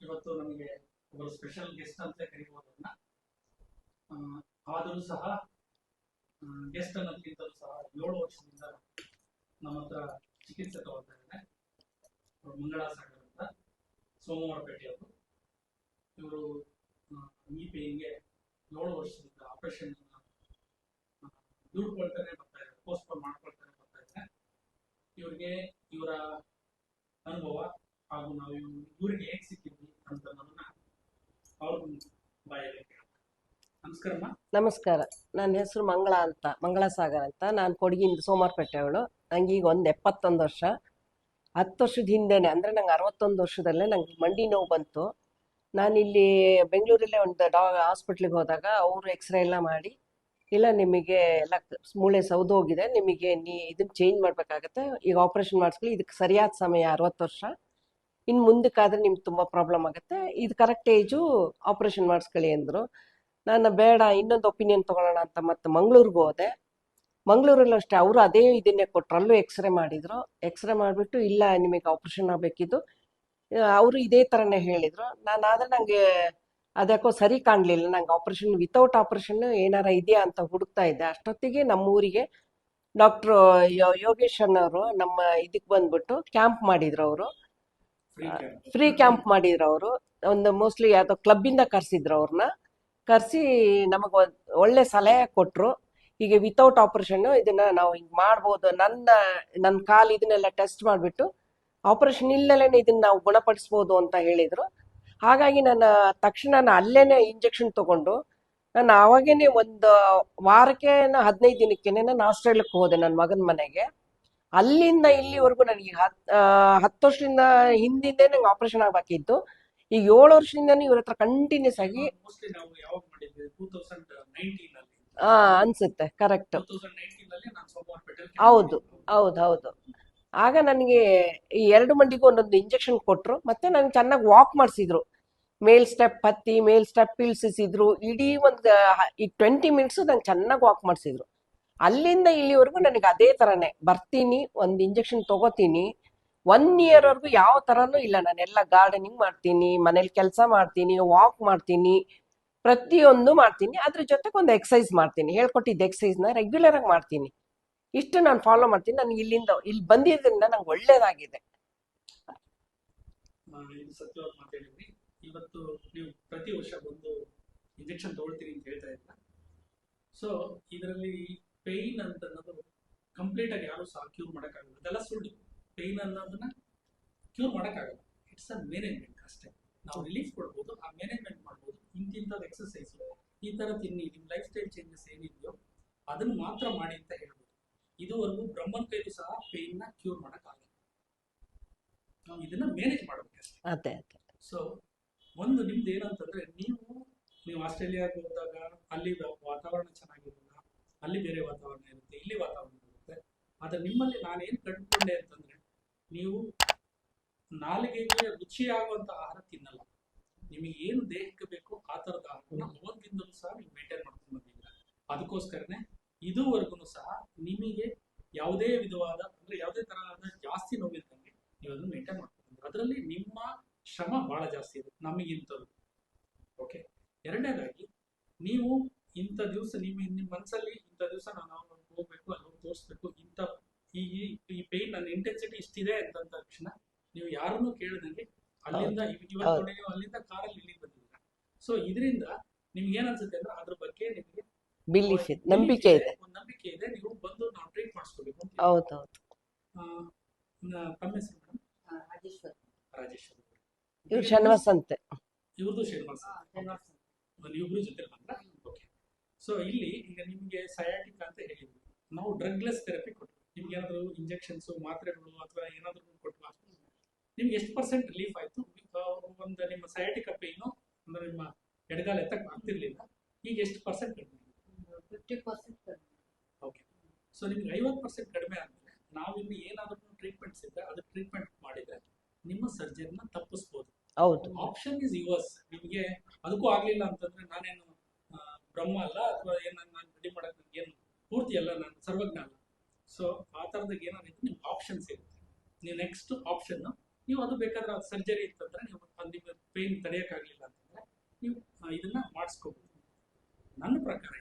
ಇವತ್ತು ನಮಗೆ ಒಬ್ಬರು ಸ್ಪೆಷಲ್ ಗೆಸ್ಟ್ ಅಂತ ಕರೀಬೋದನ್ನ ಆದರೂ ಸಹ ಗೆಸ್ಟ್ ಅನ್ನೋದಕ್ಕಿಂತಲೂ ಸಹ ಏಳು ವರ್ಷದಿಂದ ನಮ್ಮ ಹತ್ರ ಚಿಕಿತ್ಸೆ ತಗೊಳ್ತಾ ಇದ್ದಾರೆ ಮಂಗಳ ಸಾಗರ್ ಅಂತ ಸೋಮವಾರಪೇಟೆಯವರು ಇವರು ಈ ಪೇನ್ಗೆ ಏಳು ವರ್ಷದಿಂದ ಆಪರೇಷನ್ ದುಡ್ಕೊಳ್ತಾನೆ ಬರ್ತಾ ಇದ್ದಾರೆ ಪೋಸ್ಟ್ಪೋನ್ ಮಾಡ್ಕೊಳ್ತಾನೆ ಬರ್ತಾ ಇದ್ದಾರೆ ಇವ್ರಿಗೆ ಇವರ ಅನುಭವ ಹಾಗೂ ನಾವು ಊರಿಗೆ ಹೇಗೆ ಅಂತ ನನ್ನ ಅವ್ರ ಬಾಯಲ್ಲಿ ನಮಸ್ಕಾರ ನನ್ನ ಹೆಸರು ಮಂಗಳ ಅಂತ ಮಂಗಳ ಸಾಗರ್ ಅಂತ. ನಾನು ಕೊಡಗಿಂದ ಸೋಮಾರ್ಪೇಟೆಯವಳು ನಂಗೆ ಈಗ ಒಂದು ಎಪ್ಪತ್ತೊಂದು ವರ್ಷ. ಹತ್ತು ವರ್ಷದ ಹಿಂದೆನೆ, ಅಂದರೆ ನಂಗೆ ಅರವತ್ತೊಂದು ವರ್ಷದಲ್ಲೇ ನಂಗೆ ಮಂಡಿ ನೋವು ಬಂತು. ನಾನಿಲ್ಲಿ ಬೆಂಗಳೂರಲ್ಲೇ ಒಂದು ಡಾ, ಹಾಸ್ಪಿಟ್ಲಿಗೆ ಹೋದಾಗ ಅವರು ಎಕ್ಸ್ರೇ ಎಲ್ಲ ಮಾಡಿ, ಇಲ್ಲ ನಿಮಗೆ ಎಲ್ಲ ಮೂಳೆ ಸೌದೋಗಿದೆ ನಿಮಗೆ ನೀ ಇದನ್ನ ಚೇಂಜ್ ಮಾಡಬೇಕಾಗತ್ತೆ. ಈಗ ಆಪ್ರೇಷನ್ ಮಾಡಿಸ್ಕೊಳ್ಳಿ ಇದಕ್ಕೆ ಸರಿಯಾದ ಸಮಯ ಅರವತ್ತು ವರ್ಷ. ಇನ್ನು ಮುಂದಕ್ಕಾದ್ರೆ ನಿಮ್ಗೆ ತುಂಬಾ ಪ್ರಾಬ್ಲಮ್ ಆಗುತ್ತೆ. ಇದು ಕರೆಕ್ಟ್ ಏಜು ಆಪರೇಷನ್ ಮಾಡಿಸ್ಕೊಳ್ಳಿ ಅಂದ್ರು. ನಾನು ಬೇಡ, ಇನ್ನೊಂದು ಒಪಿನಿಯನ್ ತಗೊಳ್ಳೋಣ ಅಂತ ಮತ್ತೆ ಮಂಗಳೂರಿಗೆ ಹೋದೆ. ಮಂಗಳೂರಲ್ಲೂ ಅಷ್ಟೇ, ಅವರು ಅದೇ ಇದನ್ನೇ ಕೊಟ್ಟರು ಅಲ್ಲೂ ಎಕ್ಸ್ರೇ ಮಾಡಿದ್ರು. ಎಕ್ಸ್ರೇ ಮಾಡಿಬಿಟ್ಟು, ಇಲ್ಲ, ನಿಮಗೆ ಆಪರೇಷನ್ ಆಗಬೇಕಿದ್ದು ಅವರು ಇದೇ ಥರನೇ ಹೇಳಿದರು. ನಾನು ಆದರೆ ನನಗೆ ಅದಕ್ಕೋ ಸರಿ ಕಾಣಲಿಲ್ಲ. ನಂಗೆ ಆಪರೇಷನ್ ವಿತೌಟ್ ಆಪರೇಷನ್ ಏನಾರ ಇದೆಯಾ ಅಂತ ಹುಡುಕ್ತಾ ಇದ್ದೆ. ಅಷ್ಟೊತ್ತಿಗೆ ನಮ್ಮ ಊರಿಗೆ ಡಾಕ್ಟ್ರು ಯೋಗೇಶ್ ಅನ್ನೋರು ನಮ್ಮ ಇದಕ್ಕೆ ಬಂದ್ಬಿಟ್ಟು ಕ್ಯಾಂಪ್ ಮಾಡಿದ್ರು ಅವರು. ಫ್ರೀ ಕ್ಯಾಂಪ್ ಮಾಡಿದ್ರು ಅವರು ಒಂದು ಮೋಸ್ಟ್ಲಿ ಯಾವುದೋ ಕ್ಲಬ್ಬಿಂದ ಕರೆಸಿದ್ರು ಅವ್ರನ್ನ ಕರೆಸಿ ನಮಗೆ ಒಳ್ಳೆ ಸಲಹೆ ಕೊಟ್ಟರು ಈಗ ವಿತೌಟ್ ಆಪರೇಷನ್ ಇದನ್ನ ನಾವು ಹಿಂಗೆ ಮಾಡ್ಬೋದು ನನ್ನ ನನ್ನ ಕಾಲು ಇದನ್ನೆಲ್ಲ ಟೆಸ್ಟ್ ಮಾಡಿಬಿಟ್ಟು ಆಪರೇಷನ್ ಇಲ್ಲಲೇ ಇದನ್ನ ನಾವು ಗುಣಪಡಿಸ್ಬೋದು ಅಂತ ಹೇಳಿದರು. ಹಾಗಾಗಿ ನನ್ನ ತಕ್ಷಣ ನಾನು ಅಲ್ಲೇನೆ ಇಂಜೆಕ್ಷನ್ ತಗೊಂಡು ನಾನು ಆವಾಗೇನೆ ಒಂದು ವಾರಕ್ಕೆ ಹದಿನೈದು ದಿನಕ್ಕೇನೆ ನಾನು ಆಸ್ಟ್ರೇಲಿಯಕ್ಕೆ ಹೋದೆ ನನ್ನ ಮಗನ ಮನೆಗೆ. ಅಲ್ಲಿಂದ ಇಲ್ಲಿವರೆಗೂ ನನಗೆ ಹತ್ ಹತ್ತು ವರ್ಷದಿಂದ ಹಿಂದಿಂದ ನಂಗೆ ಆಪರೇಷನ್ ಆಗ್ಬೇಕಿತ್ತು ಈಗ ಏಳು ವರ್ಷದಿಂದನೂ ಇವ್ರ ಹತ್ರ ಕಂಟಿನ್ಯೂಸ್ ಆಗಿ ಹಾ ಅನ್ಸುತ್ತೆ ಕರೆಕ್ಟ್ ಹೌದು. ಹೌದು ಹೌದು. ಆಗ ನನಗೆ ಈ ಎರಡು ಮಂಡಿಗೂ ಒಂದೊಂದು ಇಂಜೆಕ್ಷನ್ ಕೊಟ್ರು. ಮತ್ತೆ ನನಗೆ ಚೆನ್ನಾಗಿ ವಾಕ್ ಮಾಡಿಸಿದ್ರು. ಮೇಲ್ ಸ್ಟೆಪ್ ಹತ್ತಿ ಮೇಲ್ ಸ್ಟೆಪ್ ಇಳಿಸಿದ್ರು ಇಡೀ ಒಂದು ಈ ಟ್ವೆಂಟಿ ಮಿನಿಟ್ಸ್ ನಂಗೆ ಚೆನ್ನಾಗಿ ವಾಕ್ ಮಾಡಿಸಿದ್ರು. ಅಲ್ಲಿಂದ ಇಲ್ಲಿವರೆಗೂ ನನಗೆ ಅದೇ ಥರನೇ ಬರ್ತೀನಿ, ಒಂದು ಇಂಜೆಕ್ಷನ್ ತಗೋತೀನಿ. ಒನ್ ಇಯರ್ವರೆಗೂ ಯಾವ ಥರನೂ ಇಲ್ಲ ನಾನೆಲ್ಲ ಗಾರ್ಡನಿಂಗ್ ಮಾಡ್ತೀನಿ, ಮನೇಲಿ ಕೆಲಸ ಮಾಡ್ತೀನಿ ವಾಕ್ ಮಾಡ್ತೀನಿ, ಪ್ರತಿಯೊಂದು ಮಾಡ್ತೀನಿ. ಅದ್ರ ಜೊತೆಗೆ ಒಂದು ಎಕ್ಸಸೈಸ್ ಮಾಡ್ತೀನಿ. ಹೇಳ್ಕೊಟ್ಟಿದ್ದ ಎಕ್ಸಸೈಸ್ನ ರೆಗ್ಯುಲರ್ ಆಗಿ ಮಾಡ್ತೀನಿ. ಇಷ್ಟು ನಾನು ಫಾಲೋ ಮಾಡ್ತೀನಿ. ನನಗೆ ಇಲ್ಲಿಂದ, ಇಲ್ಲಿ ಬಂದಿದ್ದರಿಂದ ನಂಗೆ ಒಳ್ಳೇದಾಗಿದೆ. ಇವತ್ತು ನೀವು ಪ್ರತಿ ವರ್ಷ ಬಂದು ಇಂಜೆಕ್ಷನ್ ತಗೊಳ್ತೀನಿ ಅಂತ ಹೇಳ್ತಾ ಇದ್ದೀರಾ. ಸೊ ಇದರಲ್ಲಿ ಪೇಯ್ನ್ ಅಂತ ಅನ್ನೋದು ಕಂಪ್ಲೀಟ್ ಆಗಿ ಯಾರು ಸಹ ಕ್ಯೂರ್ ಮಾಡೋಕ್ಕಾಗಲ್ಲ ಅದೆಲ್ಲ ಸುಳ್ಳು. ಪೇಯ್ನ್ ಅನ್ನೋದನ್ನ ಕ್ಯೂರ್ ಮಾಡೋಕ್ಕಾಗಲ್ಲ. ಇಟ್ಸ್ ಅ ಮ್ಯಾನೇಜ್ಮೆಂಟ್ ಅಷ್ಟೇ. ನಾವು ರಿಲೀಫ್ ಕೊಡ್ಬೋದು ಆ ಮ್ಯಾನೇಜ್ಮೆಂಟ್ ಮಾಡ್ಬೋದು. ಇಂತಿಂಥದ್ದು ಎಕ್ಸಸೈಸ್ ಈ ಥರ ತಿನ್ನಿ ನಿಮ್ಮ ಲೈಫ್ ಸ್ಟೈಲ್ ಚೇಂಜಸ್ ಏನಿದೆಯೋ ಅದನ್ನು ಮಾತ್ರ ಮಾಡಿ ಅಂತ ಹೇಳ್ಬೋದು. ಇದುವರೆಗೂ ಬ್ರಹ್ಮನ್ ಕೈಲೂ ಸಹ ಪೇಯ್ನ ಕ್ಯೂರ್ ಮಾಡೋಕ್ಕಾಗಲ್ಲ. ನಾವು ಇದನ್ನ ಮ್ಯಾನೇಜ್ ಮಾಡಬೇಕಷ್ಟೇ ಸೊ ಒಂದು ನಿಮ್ದು ಏನಂತಂದ್ರೆ ನೀವು ನೀವು ಆಸ್ಟ್ರೇಲಿಯಾಗೆ ಹೋದಾಗ ಅಲ್ಲಿ ವಾತಾವರಣ ಚೆನ್ನಾಗಿರಲ್ಲ ಅಲ್ಲಿ ಬೇರೆ ವಾತಾವರಣ ಇರುತ್ತೆ, ಇಲ್ಲಿ ವಾತಾವರಣ ಇರುತ್ತೆ. ಆದರೆ ನಿಮ್ಮಲ್ಲಿ ನಾನೇನು ಕಂಡುಕೊಂಡೆ ಅಂತಂದ್ರೆ, ನೀವು ನಾಲಿಗೆಗೆ ರುಚಿಯಾಗುವಂಥ ಆಹಾರ ತಿನ್ನಲ್ಲ. ನಿಮಗೆ ಏನು ದೇಹಕ್ಕೆ ಬೇಕೋ ಆ ಥರದ ಆಹಾರನ ಅವತ್ತಿಂದಲೂ ಸಹ ನೀವು ಮೇಂಟೈನ್ ಮಾಡ್ಕೊಂಡು ಅದಕ್ಕೋಸ್ಕರನೇ ಇದುವರೆಗೂ ಸಹ ನಿಮಗೆ ಯಾವುದೇ ವಿಧವಾದ ಅಂದ್ರೆ ಯಾವುದೇ ತರಹದ ಜಾಸ್ತಿ ನೋವಿಲ್ದಂಗೆ ನೀವು ಅದನ್ನು ಮೇಂಟೈನ್ ಮಾಡ್ಕೊಂಡು ಅದರಲ್ಲಿ ನಿಮ್ಮ ಶ್ರಮ ಬಹಳ ಜಾಸ್ತಿ ಇದೆ ನಮಗಿಂತದ್ದು ಓಕೆ ಎರಡನೇದಾಗಿ, ನೀವು ಇಂಥ ದಿವಸ ನಿಮ್ಮ ನಿಮ್ಮ ಮನಸ್ಸಲ್ಲಿ ಇಂಥ ದಿವಸ ನಾನು ಅವ್ರಿಗೆ ಹೋಗ್ಬೇಕು ಅಲ್ಲಿ ಹೋಗಿ ತೋರಿಸ್ಬೇಕು ಇಂಥ ಈ ಈ- ಪೇನ್ ನನ್ನ ಇಂಟೆನ್ಸಿಟಿ ಇಷ್ಟಿದೆ ಅಂತ ತಕ್ಷಣ ನೀವು ಯಾರನ್ನೂ ಕೇಳದಂಗೆ ಅಲ್ಲಿಂದ ಈ ಇವತ್ತು ನೀವು ಅಲ್ಲಿಂದ ಕಾರಲ್ಲಿ ಇಲ್ಲಿಗೆ ಬಂದಿದ್ದೀರ. ಸೊ ಇದರಿಂದ ನಿಮ್ಗೆ ಏನ್ ಅನ್ಸುತ್ತೆ ಅಂದ್ರೆ ಅದ್ರ ಬಗ್ಗೆ ನಿಮಗೆ ಬಿಲೀಫ್ ಇದೆ ನಂಬಿಕೆ ಇದೆ ಒಂದು ನಂಬಿಕೆ ಇದೆ ನೀವು ಬಂದು ನಾವು ಟ್ರೀಟ್ ಮಾಡಿಸ್ಕೋಬೇಕು ಅಂತ ಹೌದು ಹೌದು. ತಮ್ಮ ಹೆಸರು ಮೇಡಮ್ ರಾಜೇಶ್ವರ್. ರಾಜೇಶ್ವರ್ ಇವ್ರು ಶನಿವಾರ ಸಂತೆ. ಇವ್ರದ್ದು ಶ್ರೀನಿವಾಸ ಇಬ್ರು ಜೊತೆ ಬಂದ್ರ? ಸೊ ಇಲ್ಲಿ ಈಗ ನಿಮಗೆ ಸಯಾಟಿಕ್ ಅಂತ ಹೇಳಿದ್ವಿ ನಾವು ಡ್ರಗ್ಲೆಸ್ ಥೆರಪಿ ಕೊಟ್ಟು ನಿಮ್ಗೆ ಏನಾದ್ರು ಇಂಜೆಕ್ಷನ್ಸ್ ಮಾತ್ರೆಗಳು ಅಥವಾ ಏನಾದ್ರು ಕೊಟ್ಟು ನಿಮ್ಗೆ ಎಷ್ಟು ಪರ್ಸೆಂಟ್ ರಿಲೀಫ್ ಆಯ್ತು? ಒಂದು ನಿಮ್ಮ ಸಯಾಟಿಕ್ ಪೇನು ಅಂದ್ರೆ ನಿಮ್ಮ ಎಡಗಾಲ ಎತ್ತಕ್ಕೆ ಆಗ್ತಿರ್ಲಿಲ್ಲ. ಈಗ ಎಷ್ಟು ಪರ್ಸೆಂಟ್ ಕಡಿಮೆ ಫಿಫ್ಟಿ ಪರ್ಸೆಂಟ್ ಓಕೆ ಸೊ ನಿಮ್ಗೆ ಐವತ್ತು ಪರ್ಸೆಂಟ್ ಕಡಿಮೆ ಆದ್ಮೇಲೆ ನಾವಿನ್ನು ಏನಾದ್ರೂ ಟ್ರೀಟ್ಮೆಂಟ್ಸ್ ಇದ್ದರೆ ಅದು ಟ್ರೀಟ್ಮೆಂಟ್ ಮಾಡಿದ್ರೆ ನಿಮ್ಮ ಸರ್ಜರಿನ ತಪ್ಪಿಸ್ಬೋದು. ಹೌದು. ಆಪ್ಷನ್ ಇಸ್ ಯುವರ್ಸ್ ನಿಮಗೆ ಅದಕ್ಕೂ ಆಗ್ಲಿಲ್ಲ ಅಂತಂದ್ರೆ ನಾನೇನು ಬ್ರಹ್ಮ ಅಲ್ಲ ಅಥವಾ ಏನು ನಾನು ರೆಡಿ ಮಾಡಕ್ ನನಗೆ ಏನು ಅಲ್ಲ ನಾನು ಸರ್ವಜ್ಞ ಅಲ್ಲ. ಸೊ ಆ ಥರದಾಗ ಏನಾದ್ರು ನಿಮ್ಗೆ ಆಪ್ಷನ್ಸ್ ಇರುತ್ತೆ. ನೀವು ನೆಕ್ಸ್ಟ್ ಆಪ್ಷನ್ ನೀವು ಅದು ಬೇಕಾದ್ರೆ ಸರ್ಜರಿ ಇತ್ತಂದ್ರೆ ನೀವು ನಿಮ್ಮ ಪೇನ್ ತಡೆಯೋಕ್ಕಾಗಲಿಲ್ಲ ಅಂತಂದ್ರೆ ನೀವು ಇದನ್ನ ಮಾಡಿಸ್ಕೋಬೋದು. ನನ್ನ ಪ್ರಕಾರ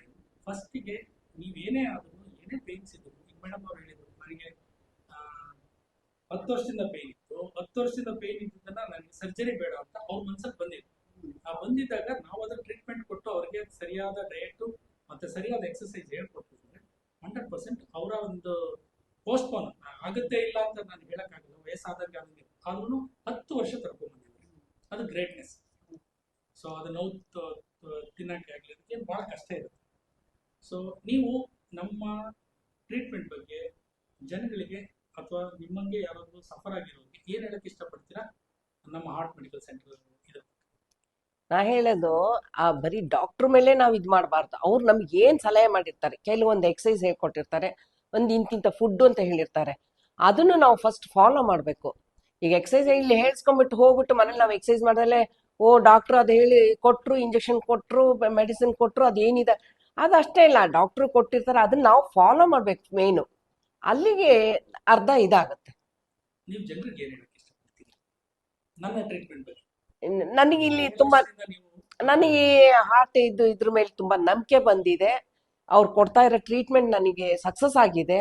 ಫಸ್ಟಿಗೆ ನೀವೇನೇ ಆದರೂ, ಏನೇ ಪೇನ್ಸ್ ಇದ್ರು, ಈಗ ಮೇಡಮ್ ಅವ್ರು ಹೇಳಿದ್ರು, ನನಗೆ ಹತ್ತು ವರ್ಷದಿಂದ ಪೇನ್ ಇತ್ತು. ಹತ್ತು ವರ್ಷದಿಂದ ಪೇನ್ ಇದ್ದಿದ್ದನ್ನ ನನಗೆ ಸರ್ಜರಿ ಬೇಡ ಅಂತ ಅವ್ರ ಮನ್ಸಲ್ಲಿ ಬಂದಿತ್ತು ಆ ಬಂದಿದ್ದಾಗ ನಾವು ಅದರ ಟ್ರೀಟ್ಮೆಂಟ್ ಕೊಟ್ಟು ಅವ್ರಿಗೆ ಸರಿಯಾದ ಡಯಟು ಮತ್ತೆ ಸರಿಯಾದ ಎಕ್ಸಸೈಸ್ ಹಂಡ್ರೆಡ್ ಪರ್ಸೆಂಟ್ ಅವರ ಒಂದು ಪೋಸ್ಟ್ಪೋನ್ ಆಗುತ್ತೆ ಇಲ್ಲ ಅಂತ ನಾನು ಹೇಳಕ್ಕಾಗಲ್ಲ. ವಯಸ್ಸಾದಾಗ ಆದಂಗೆ ಆದ್ರೂ ಹತ್ತು ವರ್ಷ ತರ್ಕೊಂಡ್ಬಂದಿದ್ದಾರೆ ಅದು ಗ್ರೇಟ್ನೆಸ್ ಸೊ ಅದು ನೋವು ತ- ತ- ತಿನ್ನಕ್ಕೆ ಆಗಲಿ, ಅದಕ್ಕೆ ಭಾಳ ಕಷ್ಟ ಇರುತ್ತೆ. ಸೊ ನೀವು ನಮ್ಮ ಟ್ರೀಟ್ಮೆಂಟ್ ಬಗ್ಗೆ ಜನಗಳಿಗೆ ಅಥವಾ ನಿಮ್ಮಂಗೆ ಯಾರಾದರೂ ಸಫರ್ ಆಗಿರೋರಿಗೆ ಏನು ಹೇಳಕ್ಕೆ ಇಷ್ಟಪಡ್ತೀರಾ? ನಮ್ಮ ಹಾರ್ಟ್ ಮೆಡಿಕಲ್ ಸೆಂಟರ್ ನಾ ಹೇಳೋದು, ಆ ಬರೀ ಡಾಕ್ಟರ್ ಮೇಲೆ ನಾವು ಇದು ಮಾಡಬಾರ್ದು. ಅವ್ರು ನಮ್ಗೆ ಏನು ಸಲಹೆ ಮಾಡಿರ್ತಾರೆ, ಕೆಲವೊಂದು ಎಕ್ಸಸೈಸ್ ಹೇಳ್ಕೊಟ್ಟಿರ್ತಾರೆ, ಒಂದು ಇಂತಿಂತ ಫುಡ್ ಅಂತ ಹೇಳಿರ್ತಾರೆ. ಅದನ್ನು ನಾವು ಫಸ್ಟ್ ಫಾಲೋ ಮಾಡಬೇಕು. ಈಗ ಎಕ್ಸಸೈಸ್ ಇಲ್ಲಿ ಹೇಳ್ಸ್ಕೊಂಡ್ಬಿಟ್ಟು ಹೋಗ್ಬಿಟ್ಟು ಮನೇಲಿ ನಾವು ಎಕ್ಸಸೈಸ್ ಮಾಡಿದ್ರೆ ಓ ಡಾಕ್ಟರ್ ಅದು ಹೇಳಿ ಕೊಟ್ರು ಇಂಜೆಕ್ಷನ್ ಕೊಟ್ರು ಮೆಡಿಸಿನ್ ಕೊಟ್ರು, ಅದೇನಿದೆ. ಅದು ಅಷ್ಟೇ ಇಲ್ಲ ಡಾಕ್ಟ್ರು ಕೊಟ್ಟಿರ್ತಾರೆ, ಅದನ್ನ ನಾವು ಫಾಲೋ ಮಾಡ್ಬೇಕು ಮೇನು ಅಲ್ಲಿಗೆ ಅರ್ಧ ಇದಾಗುತ್ತೆ. ನೀವು ಜನರಿಗೆ ಏನು ಹೇಳಕ್ಕೆ ನನ್ನ ಟ್ರೀಟ್ಮೆಂಟ್ ನನಗೆ ಇಲ್ಲಿ ತುಂಬಾ ನನಗೆ ಹಾರ್ಟ್ ಇದು ಇದ್ರ ಮೇಲೆ ತುಂಬಾ ನಂಬಿಕೆ ಬಂದಿದೆ. ಅವ್ರು ಕೊಡ್ತಾ ಇರೋ ಟ್ರೀಟ್ಮೆಂಟ್ ನನಗೆ ಸಕ್ಸಸ್ ಆಗಿದೆ.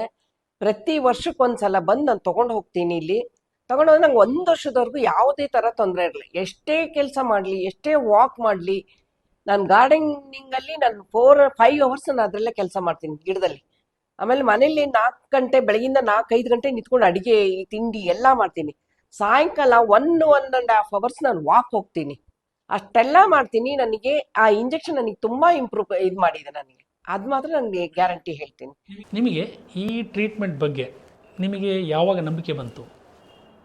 ಪ್ರತಿ ವರ್ಷಕ್ಕೊಂದ್ಸಲ ಬಂದು ನಾನು ತಗೊಂಡು ಹೋಗ್ತೀನಿ ಇಲ್ಲಿ. ತಗೊಂಡು ಹೋದ್ರೆ ನಂಗೆ ಒಂದು ವರ್ಷದವರೆಗೂ ಯಾವುದೇ ತರ ತೊಂದರೆ ಇರಲಿ. ಎಷ್ಟೇ ಕೆಲಸ ಮಾಡಲಿ ಎಷ್ಟೇ ವಾಕ್ ಮಾಡಲಿ ನಾನು ಗಾರ್ಡನಿಂಗ್ ಅಲ್ಲಿ ನಾನು ಫೋರ್ ಫೈವ್ ಅವರ್ಸ್ ನಾನು ಅದರಲ್ಲೇ ಕೆಲಸ ಮಾಡ್ತೀನಿ ಗಿಡದಲ್ಲಿ. ಆಮೇಲೆ ಮನೆಯಲ್ಲಿ ನಾಲ್ಕು ಗಂಟೆ ಬೆಳಗಿಂದ ನಾಲ್ಕೈದು ಗಂಟೆ ನಿಂತ್ಕೊಂಡು ಅಡಿಗೆ ತಿಂಡಿ ಎಲ್ಲ ಮಾಡ್ತೀನಿ. ಸಾಯಂಕಾಲ one one and half hours ನಾನು ವಾಕ್ ಹೋಗ್ತೀನಿ. ಅಷ್ಟೆಲ್ಲ ಮಾಡ್ತೀನಿ. ನನಗೆ ಆ ಇಂಜೆಕ್ಷನ್ ನನಗೆ ತುಂಬಾ ಇಂಪ್ರೂವ್ ಇದು ಮಾಡಿದೆ ನನಗೆ. ಅದು ಮಾತ್ರ ನನಗೆ ಗ್ಯಾರಂಟಿ ಹೇಳ್ತೀನಿ. ನಿಮಗೆ ಈ ಟ್ರೀಟ್ಮೆಂಟ್ ಬಗ್ಗೆ ನಿಮಗೆ ಯಾವಾಗ ನಂಬಿಕೆ ಬಂತು?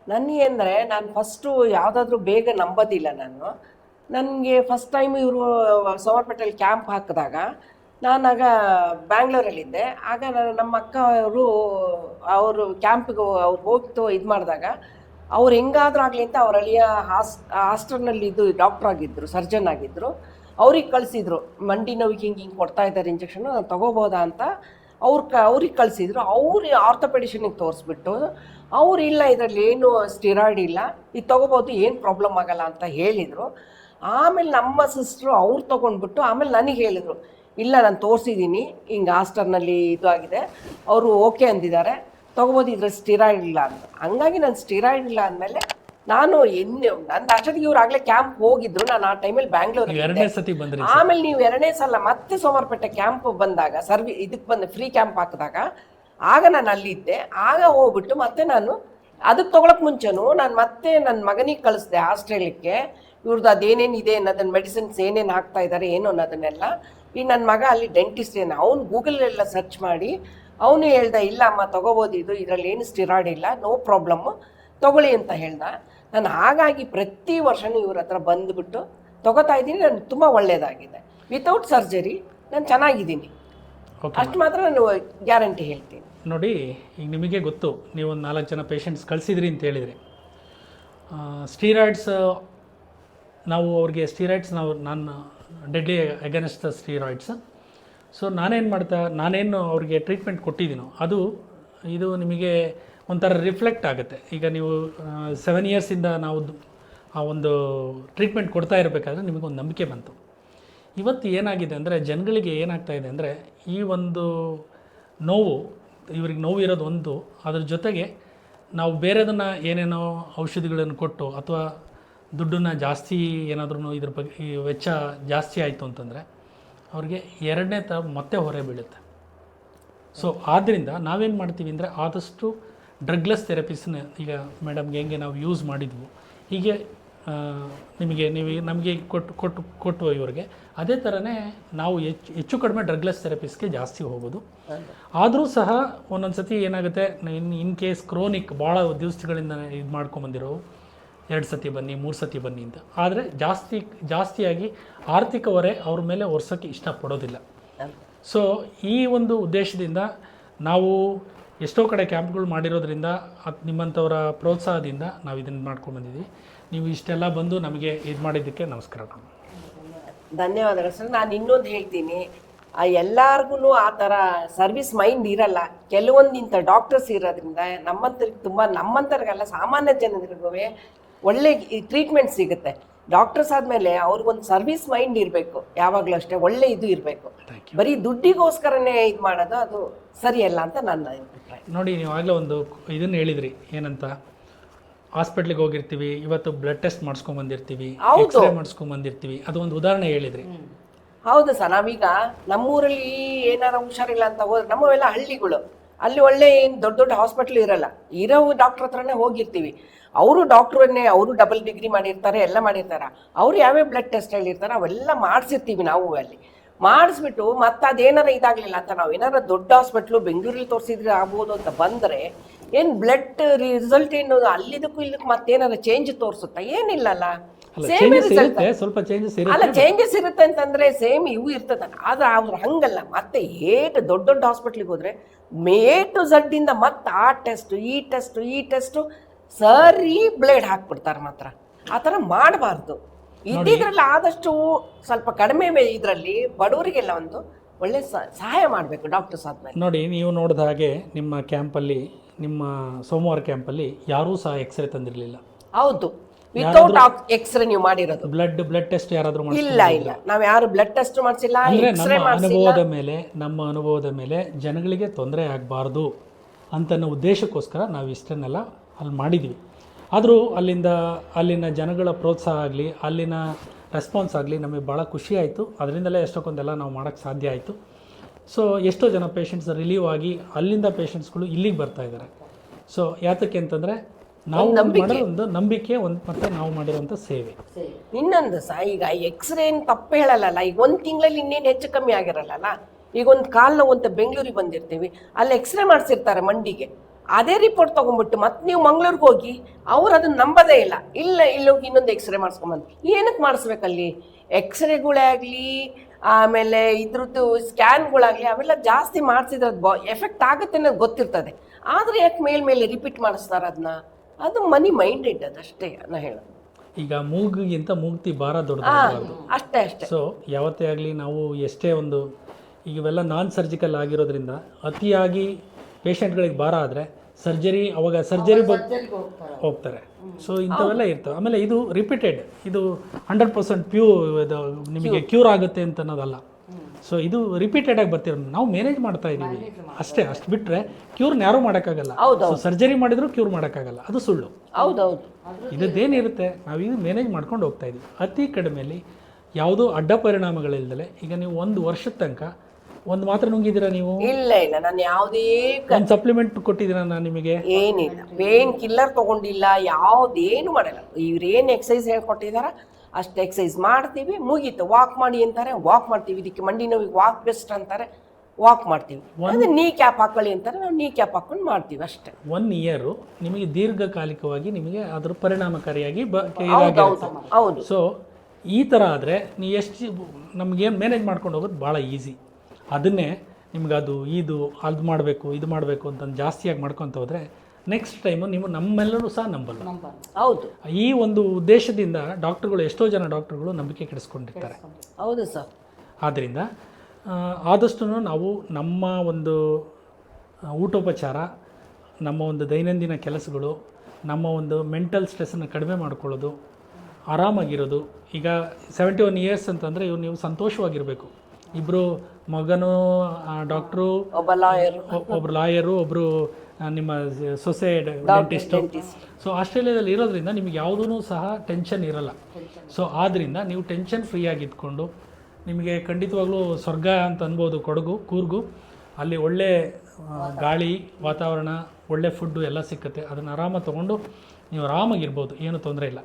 ನನಗೆ ಅಂದರೆ ನಾನು ಫಸ್ಟು ಯಾವುದಾದ್ರೂ ಬೇಗ ನಂಬೋದಿಲ್ಲ ನಾನು. ನನಗೆ ಫಸ್ಟ್ ಟೈಮ್ ಇವರು ಸವರ್ಪೇಟೆಯಲ್ಲಿ ಕ್ಯಾಂಪ್ ಹಾಕಿದಾಗ ನಾನಾಗ ಬ್ಯಾಂಗ್ಳೂರಲ್ಲಿದ್ದೆ ಆಗ ನಾನು ನಮ್ಮ ಅಕ್ಕ ಅವರು ಅವರು ಕ್ಯಾಂಪಿಗೆ ಅವ್ರು ಹೋಗ್ತು ಇದು ಮಾಡಿದಾಗ ಅವ್ರು ಹೆಂಗಾದ್ರೂ ಆಗಲಿ ಅಂತ ಅವ್ರ ಅಳಿಯ ಹಾಸ್, ಹಾಸ್ಟೆಲ್ನಲ್ಲಿ ಇದು ಡಾಕ್ಟ್ರ್ ಆಗಿದ್ದರು ಸರ್ಜನ್ ಆಗಿದ್ದರು ಅವ್ರಿಗೆ ಕಳಿಸಿದ್ರು, ಮಂಡಿ ನೋವಿಗೆ ಹಿಂಗೆ ಹಿಂಗೆ ಕೊಡ್ತಾ ಇದ್ದಾರೆ ಇಂಜೆಕ್ಷನ್ ನಾನು ತಗೋಬೋದಾ ಅಂತ ಅವ್ರ ಕ, ಅವ್ರಿಗೆ ಕಳಿಸಿದ್ರು. ಅವ್ರು ಆರ್ಥೋಪೆಡಿಷನಿಗೆ ತೋರಿಸ್ಬಿಟ್ಟು, ಅವ್ರು ಇಲ್ಲ ಇದರಲ್ಲಿ ಏನು ಸ್ಟಿರಾಯ್ಡ್ ಇಲ್ಲ, ಇದು ತೊಗೋಬೋದು, ಏನು ಪ್ರಾಬ್ಲಮ್ ಆಗಲ್ಲ ಅಂತ ಹೇಳಿದರು. ಆಮೇಲೆ ನಮ್ಮ ಸಿಸ್ಟ್ರು ಅವ್ರು ತೊಗೊಂಡ್ಬಿಟ್ಟು ಆಮೇಲೆ ನನಗೆ ಹೇಳಿದರು, ಇಲ್ಲ ನಾನು ತೋರಿಸಿದ್ದೀನಿ ಹಿಂಗೆ ಹಾಸ್ಟೆಲ್ನಲ್ಲಿ ಇದು ಆಗಿದೆ, ಅವರು ಓಕೆ ಅಂದಿದ್ದಾರೆ. ತೊಗೋಬೋದು ಇದ್ರಲ್ಲಿ ಸ್ಟಿರಾಯ್ಡ್ ಇಲ್ಲ ಅಂತ. ಹಂಗಾಗಿ ನಾನು ಸ್ಟಿರಾಯ್ಡ್ ಇಲ್ಲ ಅಂದಮೇಲೆ ನಾನು ಎನ್ನೆ ನನ್ನ ಅಷ್ಟೊತ್ತಿಗೆ ಇವ್ರು ಆಗಲೇ ಕ್ಯಾಂಪ್ ಹೋಗಿದ್ರು. ನಾನು ಆ ಟೈಮಲ್ಲಿ ಬ್ಯಾಂಗ್ಳೂರ್ ಆಮೇಲೆ ನೀವು ಎರಡನೇ ಸಲ ಮತ್ತೆ ಸೋಮಾರಪೇಟೆ ಕ್ಯಾಂಪ್ ಬಂದಾಗ ಸರ್ವಿ ಇದಕ್ಕೆ ಬಂದು ಫ್ರೀ ಕ್ಯಾಂಪ್ ಹಾಕಿದಾಗ ಆಗ ನಾನು ಅಲ್ಲಿದ್ದೆ. ಆಗ ಹೋಗ್ಬಿಟ್ಟು ಮತ್ತೆ ನಾನು ಅದಕ್ಕೆ ತೊಗೊಳಕ್ ಮುಂಚೆನೂ ನಾನು ಮತ್ತೆ ನನ್ನ ಮಗನಿಗೆ ಕಳಿಸ್ದೆ ಆಸ್ಟ್ರೇಲಿಯಕ್ಕೆ. ಇವ್ರದ್ದು ಅದೇನೇನು ಇದೆ ಅನ್ನೋದನ್ನ ಮೆಡಿಸಿನ್ಸ್ ಏನೇನು ಹಾಕ್ತಾ ಇದ್ದಾರೆ ಏನು ಅನ್ನೋದನ್ನೆಲ್ಲ. ಈ ನನ್ನ ಮಗ ಅಲ್ಲಿ ಡೆಂಟಿಸ್ಟ್ ಏನು ಅವ್ನು ಗೂಗಲಲ್ಲೆಲ್ಲ ಸರ್ಚ್ ಮಾಡಿ ಅವನು ಹೇಳ್ದ ಇಲ್ಲ ಅಮ್ಮ ತೊಗೋಬೋದು ಇದು ಇದರಲ್ಲಿ ಏನು ಸ್ಟಿರಾಯ್ಡ್ ಇಲ್ಲ ನೋ ಪ್ರಾಬ್ಲಮ್ಮು ತಗೊಳ್ಳಿ ಅಂತ ಹೇಳ್ದ. ನಾನು ಹಾಗಾಗಿ ಪ್ರತಿ ವರ್ಷವೂ ಇವ್ರ ಹತ್ರ ಬಂದುಬಿಟ್ಟು ತಗೋತಾ ಇದ್ದೀನಿ ನಾನು ತುಂಬ ಒಳ್ಳೆಯದಾಗಿದೆ ವಿತೌಟ್ ಸರ್ಜರಿ ನಾನು ಚೆನ್ನಾಗಿದ್ದೀನಿ. ಓಕೆ ಅಷ್ಟು ಮಾತ್ರ ನಾನು ಗ್ಯಾರಂಟಿ ಹೇಳ್ತೀನಿ. ನೋಡಿ ಈಗ ನಿಮಗೆ ಗೊತ್ತು ನೀವು ಒಂದು ನಾಲ್ಕು ಜನ ಪೇಷಂಟ್ಸ್ ಕಳಿಸಿದ್ರಿ ಅಂತ ಹೇಳಿದ್ರಿ. ಸ್ಟೀರಾಯ್ಡ್ಸ್ ನಾವು ಅವ್ರಿಗೆ ಸ್ಟೀರಾಯ್ಡ್ಸ್ ನಾವು ನಾನು deadly against the steroids so ನಾನೇನು ಮಾಡ್ತಾ, ನಾನೇನು ಅವ್ರಿಗೆ ಟ್ರೀಟ್ಮೆಂಟ್ ಕೊಟ್ಟಿದ್ದೀನೋ, ಅದು, ಇದು ನಿಮಗೆ ಒಂಥರ ರಿಫ್ಲೆಕ್ಟ್ ಆಗುತ್ತೆ. ಈಗ ನೀವು ಸೆವೆನ್ ಇಯರ್ಸಿಂದ ನಾವು ಆ ಒಂದು ಟ್ರೀಟ್ಮೆಂಟ್ ಕೊಡ್ತಾ ಇರಬೇಕಾದ್ರೆ ನಿಮಗೊಂದು ನಂಬಿಕೆ ಬಂತು. ಇವತ್ತು ಏನಾಗಿದೆ ಅಂದರೆ, ಜನಗಳಿಗೆ ಏನಾಗ್ತಾ ಇದೆ ಅಂದರೆ, ಈ ಒಂದು ನೋವು, ಇವ್ರಿಗೆ ನೋವು ಇರೋದು ಒಂದು, ಅದ್ರ ಜೊತೆಗೆ ನಾವು ಬೇರೆದನ್ನು ಏನೇನೋ ಔಷಧಿಗಳನ್ನು ಕೊಟ್ಟು ಅಥವಾ ದುಡ್ಡನ್ನು ಜಾಸ್ತಿ ಏನಾದ್ರೂ ಇದ್ರ ಬಗ್ಗೆ ವೆಚ್ಚ ಜಾಸ್ತಿ ಆಯಿತು ಅಂತಂದರೆ ಅವ್ರಿಗೆ ಎರಡನೇ ತ ಮತ್ತೆ ಹೊರೆ ಬೀಳುತ್ತೆ. ಸೊ ಆದ್ದರಿಂದ ನಾವೇನು ಮಾಡ್ತೀವಿ ಅಂದರೆ ಆದಷ್ಟು ಡ್ರಗ್ಲೆಸ್ ಥೆರಪಿಸ್ನ ಈಗ ಮೇಡಮ್ಗೆ ಹೆಂಗೆ ನಾವು ಯೂಸ್ ಮಾಡಿದ್ವು, ಹೀಗೆ ನಿಮಗೆ, ನೀವು ನಮಗೆ ಕೊಟ್ಟು ಕೊಟ್ಟು ಕೊಟ್ಟು ಇವ್ರಿಗೆ, ಅದೇ ಥರನೇ ನಾವು ಹೆಚ್ಚು ಹೆಚ್ಚು ಕಡಿಮೆ ಡ್ರಗ್ಲೆಸ್ ಥೆರಪಿಸ್ಗೆ ಜಾಸ್ತಿ ಹೋಗೋದು. ಆದರೂ ಸಹ ಒಂದೊಂದು ಸತಿ ಏನಾಗುತ್ತೆ, ಇನ್ ಇನ್ ಕೇಸ್ ಕ್ರೋನಿಕ್ ಭಾಳ ದಿವಸಗಳಿಂದ ಇದು ಮಾಡ್ಕೊಂಬಂದಿರೋ ಎರಡು ಸತಿ ಬನ್ನಿ, ಮೂರು ಸತಿ ಬನ್ನಿ ಅಂತ. ಆದರೆ ಜಾಸ್ತಿ, ಜಾಸ್ತಿಯಾಗಿ ಆರ್ಥಿಕ ಹೊರೆ ಅವ್ರ ಮೇಲೆ ಒರ್ಸೋಕ್ಕೆ ಇಷ್ಟಪಡೋದಿಲ್ಲ. ಸೊ ಈ ಒಂದು ಉದ್ದೇಶದಿಂದ ನಾವು ಎಷ್ಟೋ ಕಡೆ ಕ್ಯಾಂಪ್ಗಳು ಮಾಡಿರೋದ್ರಿಂದ, ಅದು ನಿಮ್ಮಂಥವರ ಪ್ರೋತ್ಸಾಹದಿಂದ ನಾವು ಇದನ್ನು ಮಾಡ್ಕೊಂಡು ಬಂದಿದ್ದೀವಿ ನೀವು ಇಷ್ಟೆಲ್ಲ ಬಂದು ನಮಗೆ ಇದು ಮಾಡಿದ್ದಕ್ಕೆ ನಮಸ್ಕಾರ ಧನ್ಯವಾದಗಳು. ಸರ್, ನಾನು ಇನ್ನೊಂದು ಹೇಳ್ತೀನಿ. ಆ ಎಲ್ಲಾರ್ಗು ಆ ಥರ ಸರ್ವಿಸ್ ಮೈಂಡ್ ಇರಲ್ಲ. ಕೆಲವೊಂದಿಂಥ ಡಾಕ್ಟರ್ಸ್ ಇರೋದ್ರಿಂದ ನಮ್ಮಂತರಿಗೆ ತುಂಬ ನಮ್ಮಂತರಿಗೆಲ್ಲ, ಸಾಮಾನ್ಯ ಜನರಿಗೂ ಒಳ್ಳೆ ಟ್ರೀಟ್ಮೆಂಟ್ ಸಿಗುತ್ತೆ. ಡಾಕ್ಟರ್ಸ್ ಆದಮೇಲೆ ಅವ್ರಿಗೊಂದು ಸರ್ವಿಸ್ ಮೈಂಡ್ ಇರಬೇಕು. ಯಾವಾಗಲೂ ಅಷ್ಟೇ ಒಳ್ಳೆ ಇದು ಇರಬೇಕು. ಬರೀ ದುಡ್ಡಿಗೋಸ್ಕರನೇ ಇದು ಮಾಡೋದು ಅದು ಸರಿಯಲ್ಲ ಅಂತ ನನ್ನ ಅಭಿಪ್ರಾಯ. ನೋಡಿ ನೀವು ಆಗಲೇ ಒಂದು ಇದನ್ನು ಹೇಳಿದ್ರಿ. ಏನಂತ? ಹಾಸ್ಪಿಟ್ಲಿಗೆ ಹೋಗಿರ್ತೀವಿ ಇವತ್ತು ಬ್ಲಡ್ ಟೆಸ್ಟ್ ಮಾಡಿಸ್ಕೊಂಡ್ ಬಂದಿರ್ತೀವಿ ಮಾಡಿಸ್ಕೊಂಡ್ ಬಂದಿರ್ತೀವಿ. ಅದು ಒಂದು ಉದಾಹರಣೆ ಹೇಳಿದ್ರಿ. ಹೌದು ಸರ್ ನಾವೀಗ ನಮ್ಮೂರಲ್ಲಿ ಏನಾರ ಹುಷಾರಿಲ್ಲ ಅಂತ ಹೋದ್ರೆ ನಮ್ಮವೆಲ್ಲ ಹಳ್ಳಿಗಳು. ಅಲ್ಲಿ ಒಳ್ಳೆ ಏನು ದೊಡ್ಡ ದೊಡ್ಡ ಹಾಸ್ಪಿಟ್ಲ್ ಇರಲ್ಲ. ಇರೋ ಡಾಕ್ಟ್ರ್ ಹತ್ರನೇ ಹೋಗಿರ್ತೀವಿ. ಅವರು ಡಾಕ್ಟ್ರನ್ನೇ ಅವರು ಡಬಲ್ ಡಿಗ್ರಿ ಮಾಡಿರ್ತಾರೆ, ಎಲ್ಲ ಮಾಡಿರ್ತಾರೆ. ಅವ್ರು ಯಾವ್ಯಾವ ಬ್ಲಡ್ ಟೆಸ್ಟ್ ಹೇಳಿರ್ತಾರೆ ಅವೆಲ್ಲ ಮಾಡಿಸಿರ್ತೀವಿ ನಾವು ಅಲ್ಲಿ. ಮಾಡಿಸ್ಬಿಟ್ಟು ಮತ್ತೆ ಅದೇನಾರ ಇದಾಗಲಿಲ್ಲ ಅಂತ ನಾವು ಏನಾರ ದೊಡ್ಡ ಹಾಸ್ಪಿಟ್ಲು ಬೆಂಗಳೂರಲ್ಲಿ ತೋರಿಸಿದ್ರೆ ಆಗ್ಬೋದು ಅಂತ ಬಂದರೆ ಏನು ಬ್ಲಡ್ ರಿಸಲ್ಟ್ ಏನು ಅಲ್ಲಿದಕ್ಕೂ ಇಲ್ಲದಕ್ಕೂ ಮತ್ತೇನಾರ ಚೇಂಜ್ ತೋರಿಸುತ್ತಾ? ಏನಿಲ್ಲಲ್ಲ. ಅಲ್ಲ Same ಚೇಂಜಸ್. ಇರುತ್ತೆ ಸ್ವಲ್ಪ ಚೇಂಜಸ್ ಅಲ್ಲ ಚೇಂಜಸ್ ಇರುತ್ತೆ ಅಂತಂದ್ರೆ ಸೇಮ್ ಇವು ಇರ್ತದ. ಆದ್ರೆ ಅವ್ರು ಹಂಗಲ್ಲ. ಮತ್ತೆ ಏಟ್ ದೊಡ್ಡ ದೊಡ್ಡ ಹಾಸ್ಪಿಟ್ಲಿಗೆ ಹೋದ್ರೆ ಮೇ ಟು ಝಡ್ ಇಂದ ಮತ್ತೆ ಆ ಟೆಸ್ಟ್ ಈ ಟೆಸ್ಟ್ ಈ ಟೆಸ್ಟ್ ಸರಿ ಬ್ಲೇಡ್ ಹಾಕ್ಬಿಡ್ತಾರೆ ಮಾತ್ರ. ಆ ಥರ ಮಾಡಬಾರ್ದು. ಇದ್ದಿದ್ರಲ್ಲಿ ಆದಷ್ಟು ಸ್ವಲ್ಪ ಕಡಿಮೆ ಇದರಲ್ಲಿ ಬಡವರಿಗೆಲ್ಲ ಒಂದು ಒಳ್ಳೆ ಸಹಾಯ ಮಾಡಬೇಕು ಡಾಕ್ಟರ್ಸ್ ಆದ್ಮೇಲೆ ನೋಡಿ ನೀವು ನೋಡಿದ ಹಾಗೆ ನಿಮ್ಮ ಕ್ಯಾಂಪಲ್ಲಿ ನಿಮ್ಮ ಸೋಮವಾರ ಕ್ಯಾಂಪಲ್ಲಿ ಯಾರೂ ಸಹ ಎಕ್ಸ್ರೇ ತಂದಿರಲಿಲ್ಲ. ಹೌದು. ವಿತೌಟ್ ಎಕ್ಸ್ರೇ ನೀವು ಮಾಡಿರೋದು. ಬ್ಲಡ್ ಬ್ಲಡ್ ಟೆಸ್ಟ್ ಯಾರಾದರೂ ಇಲ್ಲ ಇಲ್ಲ. ನಾವು ಯಾರು ಬ್ಲಡ್ ಟೆಸ್ಟ್ ಮಾಡಿಸಿಲ್ಲ ಅಂದರೆ ನಮ್ಮ ಅನುಭವದ ಮೇಲೆ ನಮ್ಮ ಅನುಭವದ ಮೇಲೆ ಜನಗಳಿಗೆ ತೊಂದರೆ ಆಗಬಾರ್ದು ಅಂತನ್ನೋ ಉದ್ದೇಶಕ್ಕೋಸ್ಕರ ನಾವು ಇಷ್ಟನ್ನೆಲ್ಲ ಅಲ್ಲಿ ಮಾಡಿದ್ವಿ. ಆದರೂ ಅಲ್ಲಿಂದ ಅಲ್ಲಿನ ಜನಗಳ ಪ್ರೋತ್ಸಾಹ ಆಗಲಿ ಅಲ್ಲಿನ ರೆಸ್ಪಾನ್ಸ್ ಆಗಲಿ ನಮಗೆ ಭಾಳ ಖುಷಿ ಆಯಿತು. ಅದರಿಂದಲೇ ಎಷ್ಟೊಂದೆಲ್ಲ ನಾವು ಮಾಡೋಕ್ಕೆ ಸಾಧ್ಯ ಆಯಿತು. ಸೊ ಎಷ್ಟೋ ಜನ ಪೇಷಂಟ್ಸ್ ರಿಲೀವ್ ಆಗಿ ಅಲ್ಲಿಂದ ಪೇಷಂಟ್ಸ್ಗಳು ಇಲ್ಲಿಗೆ ಬರ್ತಾ ಇದ್ದಾರೆ ಸೊ ಯಾತಕ್ಕೆ ಅಂತಂದರೆ ನಾವು ನಂಬಿಕೆ. ಒಂದು ನಂಬಿಕೆ ಒಂದು ಮತ್ತೆ ನಾವು ಮಾಡಿರುವಂಥ ಸೇವೆ. ಇನ್ನೊಂದು ಸಹ ಈಗ ಎಕ್ಸ್ರೇ ಏನು ತಪ್ಪು ಹೇಳಲ್ಲ ಈಗ ಒಂದು ತಿಂಗಳಲ್ಲಿ ಇನ್ನೇನು ಹೆಚ್ಚು ಕಮ್ಮಿ ಆಗಿರಲ್ಲ ಈಗ ಒಂದು ಕಾಲು ನೋವು ಅಂತ ಬೆಂಗಳೂರಿಗೆ ಬಂದಿರ್ತೀವಿ ಅಲ್ಲಿ ಎಕ್ಸ್ರೇ ಮಾಡಿಸಿರ್ತಾರೆ ಮಂಡಿಗೆ. ಅದೇ ರಿಪೋರ್ಟ್ ತೊಗೊಂಡ್ಬಿಟ್ಟು ಮತ್ತೆ ನೀವು ಮಂಗಳೂರಿಗೆ ಹೋಗಿ ಅವ್ರು ಅದನ್ನ ನಂಬೋದೇ ಇಲ್ಲ. ಇಲ್ಲ ಇಲ್ಲಿ ಹೋಗಿ ಇನ್ನೊಂದು ಎಕ್ಸ್ರೇ ಮಾಡಿಸ್ಕೊಂಬಂದು. ಏನಕ್ಕೆ ಮಾಡಿಸ್ಬೇಕಲ್ಲಿ? ಎಕ್ಸ್ರೇಗಳೇ ಆಗಲಿ ಆಮೇಲೆ ಇದ್ರದ್ದು ಸ್ಕ್ಯಾನ್ಗಳಾಗಲಿ ಅವೆಲ್ಲ ಜಾಸ್ತಿ ಮಾಡಿಸಿದ್ರೆ ಅದು ಎಫೆಕ್ಟ್ ಆಗುತ್ತೆ ಅನ್ನೋದು ಗೊತ್ತಿರ್ತದೆ. ಆದರೆ ಯಾಕೆ ಮೇಲ್ಮೇಲೆ ರಿಪೀಟ್ ಮಾಡಿಸ್ತಾರೆ ಅದನ್ನ ಅದು ಮನಿ ಮೈಂಡೆಡ್ ಅಷ್ಟೇ ನಾನು ಹೇಳೋದು. ಈಗ ಮೂಗಿಗಿಂತ ಮೂಗ್ತಿ ಭಾರ ದೊಡ್ಡದು ಅಷ್ಟೇ ಅಷ್ಟೇ. ಸೊ ಯಾವತ್ತೇ ಆಗಲಿ ನಾವು ಎಷ್ಟೇ ಒಂದು ಈಗ ಇವೆಲ್ಲ ನಾನ್ ಸರ್ಜಿಕಲ್ ಆಗಿರೋದ್ರಿಂದ ಅತಿಯಾಗಿ ಪೇಷಂಟ್ಗಳಿಗೆ ಭಾರ ಆದರೆ ಸರ್ಜರಿ ಅವಾಗ ಸರ್ಜರಿ ಹೋಗ್ತಾರೆ. ಹೋಗ್ತಾರೆ. ಸೊ ಇಂಥವೆಲ್ಲ ಇರ್ತವೆ. ಆಮೇಲೆ ಇದು ರಿಪೀಟೆಡ್ ಇದು ಹಂಡ್ರೆಡ್ ಪರ್ಸೆಂಟ್ ಪ್ಯೂ ಇದು ನಿಮಗೆ ಕ್ಯೂರ್ ಆಗುತ್ತೆ ಅಂತ ಅನ್ನೋದಲ್ಲ. ಸೊ ಇದು ರಿಪೀಟೆಡ್ ಆಗಿ ಬರ್ತಿರೋ ನಾವು ಮ್ಯಾನೇಜ್ ಮಾಡ್ತಾ ಇದ್ದೀವಿ ಅಷ್ಟೇ ಅಷ್ಟು ಬಿಟ್ಟರೆ ಕ್ಯೂರ್ನ ಯಾರೂ ಮಾಡೋಕ್ಕಾಗಲ್ಲ. ಸೊ ಸರ್ಜರಿ ಮಾಡಿದ್ರು ಕ್ಯೂರ್ ಮಾಡೋಕ್ಕಾಗಲ್ಲ. ಅದು ಸುಳ್ಳು. ಹೌದೌದು. ಇದದ್ದೇನಿರುತ್ತೆ ನಾವು ಇದು ಮ್ಯಾನೇಜ್ ಮಾಡ್ಕೊಂಡು ಹೋಗ್ತಾ ಇದೀವಿ. ಅತಿ ಕಡಿಮೆಯಲ್ಲಿ ಯಾವುದೋ ಅಡ್ಡ ಪರಿಣಾಮಗಳಿಲ್ದಲೆ ಈಗ ನೀವು ಒಂದು ವರ್ಷದ ತನಕ ಒಂದು ಮಾತ್ರ ನುಂಗಿದ್ದೀರಾ ನೀವು? ಇಲ್ಲ ಇಲ್ಲ. ನಾನು ಯಾವುದೇ ಒಂದು ಸಪ್ಲಿಮೆಂಟ್ ಕೊಟ್ಟಿದ್ದೀರಾ ನಾನು ನಿಮಗೆ? ಏನಿಲ್ಲ. ಪೇನ್ ಕಿಲ್ಲರ್ ತಗೊಂಡಿಲ್ಲ ಯಾವುದೇನು ಮಾಡಲ್ಲ. ಇವ್ರೇನು ಎಕ್ಸಸೈಸ್ ಹೇಳ್ಕೊಟ್ಟಿದಾರ? ಅಷ್ಟು ಎಕ್ಸಸೈಸ್ ಮಾಡ್ತೀವಿ ಮುಗೀತು. ವಾಕ್ ಮಾಡಿ ಅಂತಾರೆ ವಾಕ್ ಮಾಡ್ತೀವಿ. ಇದಕ್ಕೆ ಮಂಡಿ ನೋವಿಗೆ ವಾಕ್ ಬೆಸ್ಟ್ ಅಂತಾರೆ ವಾಕ್ ಮಾಡ್ತೀವಿ. ಒಂದು ನೀ ಕ್ಯಾಪ್ ಹಾಕೊಳ್ಳಿ ಅಂತಾರೆ ನಾವು ನೀ ಕ್ಯಾಪ್ ಹಾಕೊಂಡು ಮಾಡ್ತೀವಿ ಅಷ್ಟೇ. ಒನ್ ಇಯರು ನಿಮಗೆ ದೀರ್ಘಕಾಲಿಕವಾಗಿ ನಿಮಗೆ ಅದರ ಪರಿಣಾಮಕಾರಿಯಾಗಿ ಬ ಹೌದು ಸೊ ಈ ಥರ ಆದರೆ ನೀ ಎಷ್ಟು ನಮಗೇನು ಮ್ಯಾನೇಜ್ ಮಾಡ್ಕೊಂಡು ಹೋಗೋದು ಭಾಳ ಈಸಿ ಅದನ್ನೇ ನಿಮ್ಗೆ ಅದು ಇದು ಅದು ಮಾಡಬೇಕು ಇದು ಮಾಡಬೇಕು ಅಂತಂದು ಜಾಸ್ತಿಯಾಗಿ ಮಾಡ್ಕೊತ ಹೋದರೆ ನೆಕ್ಸ್ಟ್ ಟೈಮು ನೀವು ನಮ್ಮೆಲ್ಲರೂ ಸಹ ನಂಬಲ್ಲ. ಹೌದು. ಈ ಒಂದು ಉದ್ದೇಶದಿಂದ ಡಾಕ್ಟ್ರುಗಳು ಎಷ್ಟೋ ಜನ ಡಾಕ್ಟ್ರುಗಳು ನಂಬಿಕೆ ಕೆಡಿಸ್ಕೊಂಡಿರ್ತಾರೆ. ಹೌದು ಸರ್. ಆದ್ದರಿಂದ ಆದಷ್ಟು ನಾವು ನಮ್ಮ ಒಂದು ಊಟೋಪಚಾರ ನಮ್ಮ ಒಂದು ದೈನಂದಿನ ಕೆಲಸಗಳು ನಮ್ಮ ಒಂದು ಮೆಂಟಲ್ ಸ್ಟ್ರೆಸ್ಸನ್ನು ಕಡಿಮೆ ಮಾಡ್ಕೊಳ್ಳೋದು ಆರಾಮಾಗಿರೋದು. ಈಗ ಸೆವೆಂಟಿ ಒನ್ ಇಯರ್ಸ್ ಅಂತಂದರೆ ಇವ್ರು ನೀವು ಸಂತೋಷವಾಗಿರಬೇಕು. ಇಬ್ಬರು ಮಗನೂ ಡಾಕ್ಟ್ರು ಒಬ್ಬ ಲಾಯರ್. ಒಬ್ಬರು ಲಾಯರು ಒಬ್ಬರು ನಿಮ್ಮ ಸೊಸೆ ಡೆಂಟಿಸ್ಟು ಸೊ ಆಸ್ಟ್ರೇಲಿಯಾದಲ್ಲಿ ಇರೋದ್ರಿಂದ ನಿಮಗೆ ಯಾವುದೂ ಸಹ ಟೆನ್ಷನ್ ಇರಲ್ಲ. ಸೊ ಆದ್ದರಿಂದ ನೀವು ಟೆನ್ಷನ್ ಫ್ರೀ ಆಗಿ ಇದ್ಕೊಂಡು ನಿಮಗೆ ಖಂಡಿತವಾಗ್ಲೂ ಸ್ವರ್ಗ ಅಂತ ಅನ್ಬೋದು ಕೊಡಗು ಕೂರ್ಗು. ಅಲ್ಲಿ ಒಳ್ಳೆ ಗಾಳಿ ವಾತಾವರಣ ಒಳ್ಳೆ ಫುಡ್ಡು ಎಲ್ಲ ಸಿಕ್ಕುತ್ತೆ. ಅದನ್ನು ಆರಾಮಾಗಿ ತೊಗೊಂಡು ನೀವು ಆರಾಮಾಗಿರ್ಬೋದು. ಏನು ತೊಂದರೆ ಇಲ್ಲ.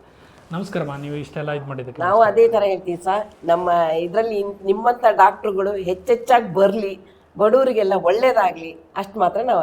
ನಮಸ್ಕಾರಮ್ಮ ನೀವು ಇಷ್ಟೆಲ್ಲ ಇದು ಮಾಡಿದ್ದಕ್ಕೆ ನಾವು ಅದೇ ಥರ ಹೇಳ್ತೀವಿ ಸರ್. ನಮ್ಮ ಇದರಲ್ಲಿ ನಿಮ್ಮಂಥ ಡಾಕ್ಟ್ರುಗಳು ಹೆಚ್ಚೆಚ್ಚಾಗಿ ಬರಲಿ ಬಡವರಿಗೆಲ್ಲ ಒಳ್ಳೇದಾಗಲಿ ಅಷ್ಟು ಮಾತ್ರ ನಾವು